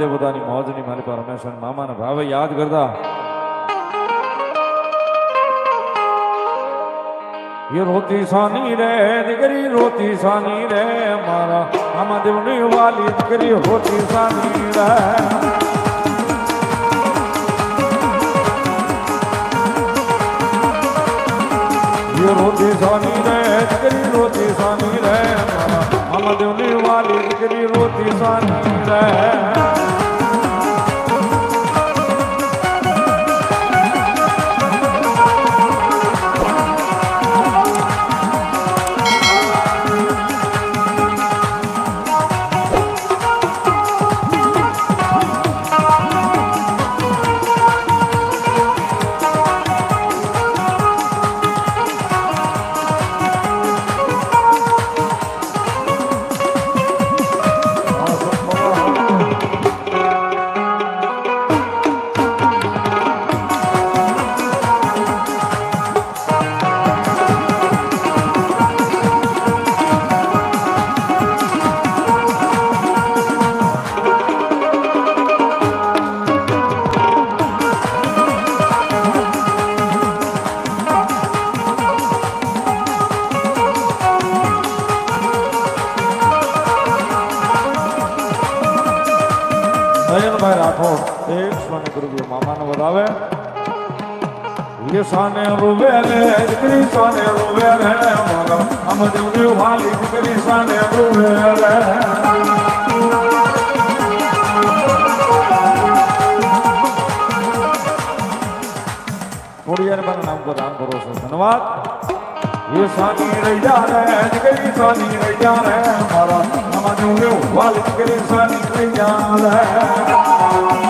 બધે બધાની મોજની મારી પર હંમેશા મામાના ભાવે યાદ કરતા. એ રોતી સાની રે, દીકરી રોતી સાની રે, મારા આમાં દેવની વાલી દીકરી રોતી સાની રે. એ રોતી સાની રે, દીકરી રોતી સાની રે, મારા આમાં દેવની વાલી દીકરી રોતી સાની રે. નયનભાઈ રાઠોડ એક સ્વામી ગુરુ મામાનો વધાવે એ સાને રૂવે રે દીકરી સાને રૂવે રે, મારા આમ દેવની વાલી દીકરી સાને રૂવે રે. થોડી વાર મને નામ પર દાન કરો છો. ધન્યવાદ. એ સાની રહી જા રે દીકરી સાની રહી જા રે મારા આમ દેવની વાલી દીકરી સાની રહી જા રે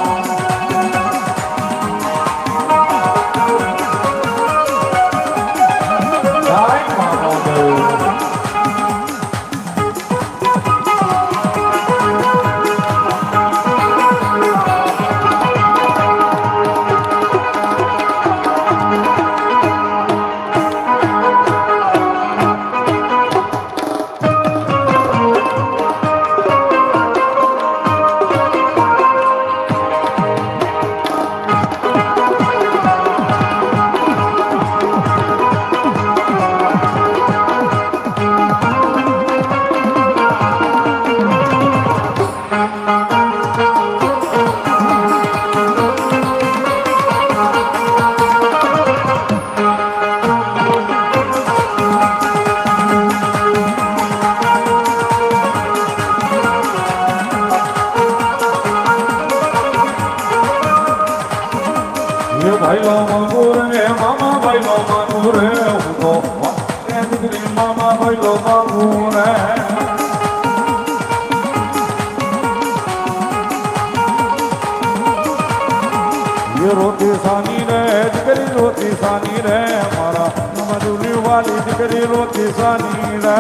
લો માંગુ રે મામા ભાઈ લો માંગુ રે હું તો એ દીકરી મામા ભાઈ લો માંગુ રે એ રોટી સાની રે, દીકરી રોટી સાની રે, મારા મજૂરી વાલી દીકરી રોટી સાની રે.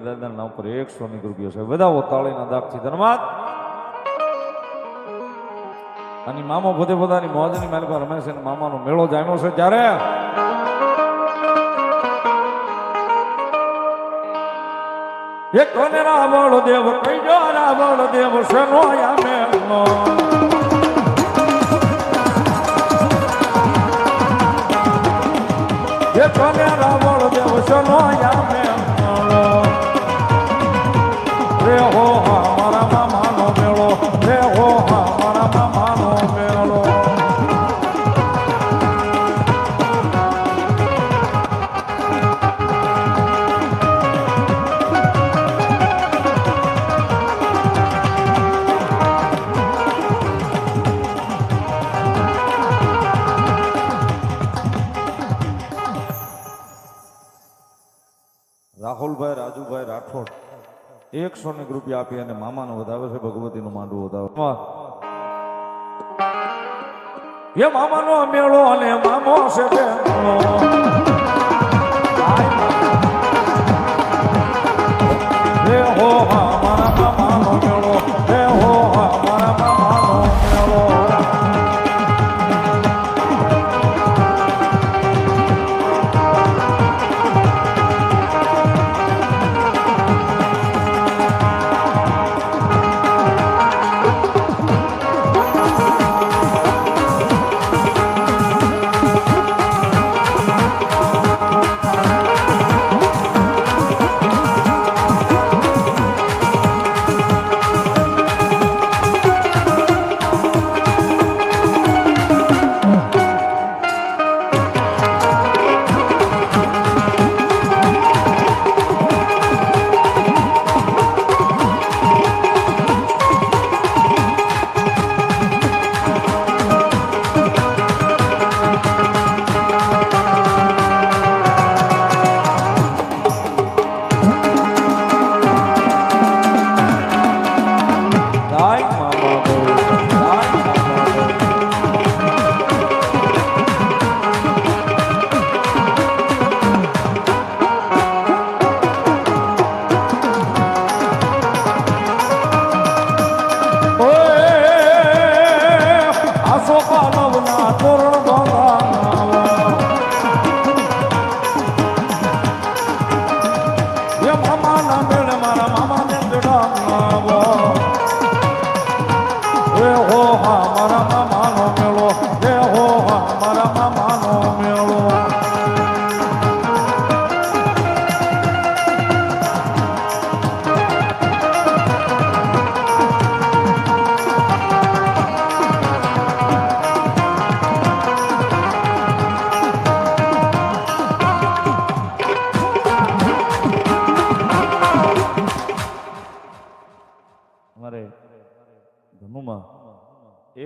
એકલવીર દાદાના નામ પર એકસો ની રૂપિયો છે. બધા તાળીના દાગથી ધન્યવાદ અને મામો પોતે પોતાની મોજની માલિક રમે છે મામાનો મેળો જામ્યો છે ત્યારે. એક કોને રાવણ દેવ કઈજો રાવણ દેવ શેનો યામે એક કોને રાવણ દેવ શેનો એકસો ને રૂપિયા આપી અને મામાનો વધાવે છે, ભગવતીનું માંડવું વધાવે એ મામાનો મેળો અને મામો છે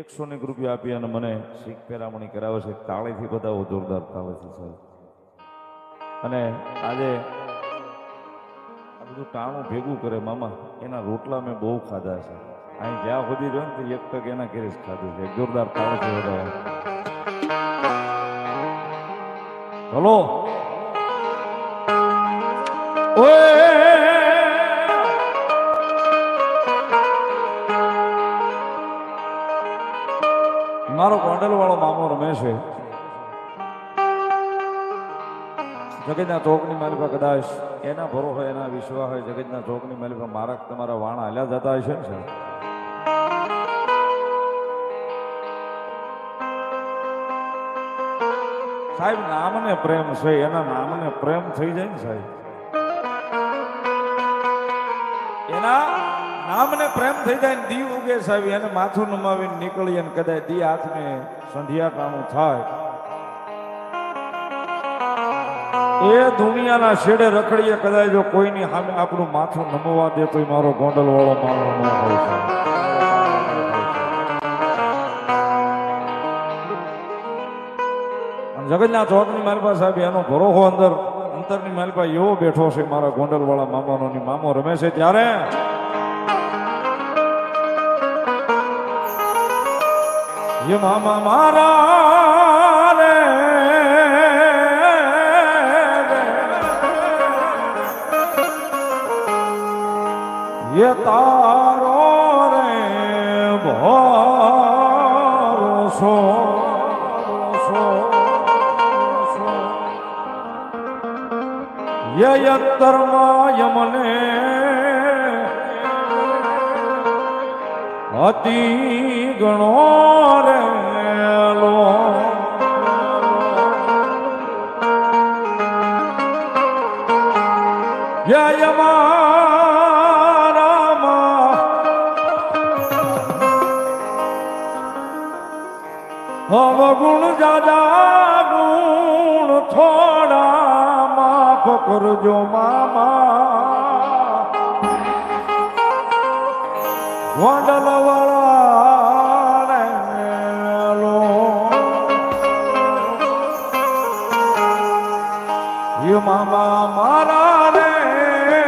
એકસો ને રૂપિયા આપી અને મને શીખ પેરામણી કરાવે છે. તાળીથી બતાવો જોરદાર તાળીથી સાહેબ અને આજે આ બધું ટાણું ભેગું કરે મામા, એના રોટલા મેં બહુ ખાધા છે. અહીં જ્યાં સુધી રહ્યો ને એક તક એના ઘેરે જ ખાધું છે. જોરદાર તાળીથી વધાવો હલો? છે. જગતના ચોકની માલિકા કદાચ એના ભરો હોય, એના વિશ્વાસ હોય, જગતના ચોકની માલિકા મારા તમારા વાણા હાલ્યા જતા હશે ને સાહેબ, નામને પ્રેમ છે, એના નામને પ્રેમ થઈ જાય ને સાહેબ? એના નામને પ્રેમ થઈ જાય ને દી ઉગે સાહેબ, એને માથું નમાવીને નીકળી અને કદાચ દી હાથને સંધ્યા ટાણું થાય. એ દુનિયાના છેડે રખડીએ, કદાચ જો કોઈની સામે આપણું માથું નમવા દે તો મારો ગોંડલ વાળો મારો ન હોય જગતના ચોકની માલપા સાહેબ, એનો ભરોહો અંદર, અંતરની માલપા એવો બેઠો છે, મારા ગોંડલ વાળા મામાનો ની મામો રમે છે ત્યારે ये मामा मारा रे ये तारो रे भरोसो ये यत्तरमा यमने અતિ ગણો રેલો અવગુણ જાજા ગુણ થોડા માફ કરજો મામા વડલ વાળો એ મામા મારા રે.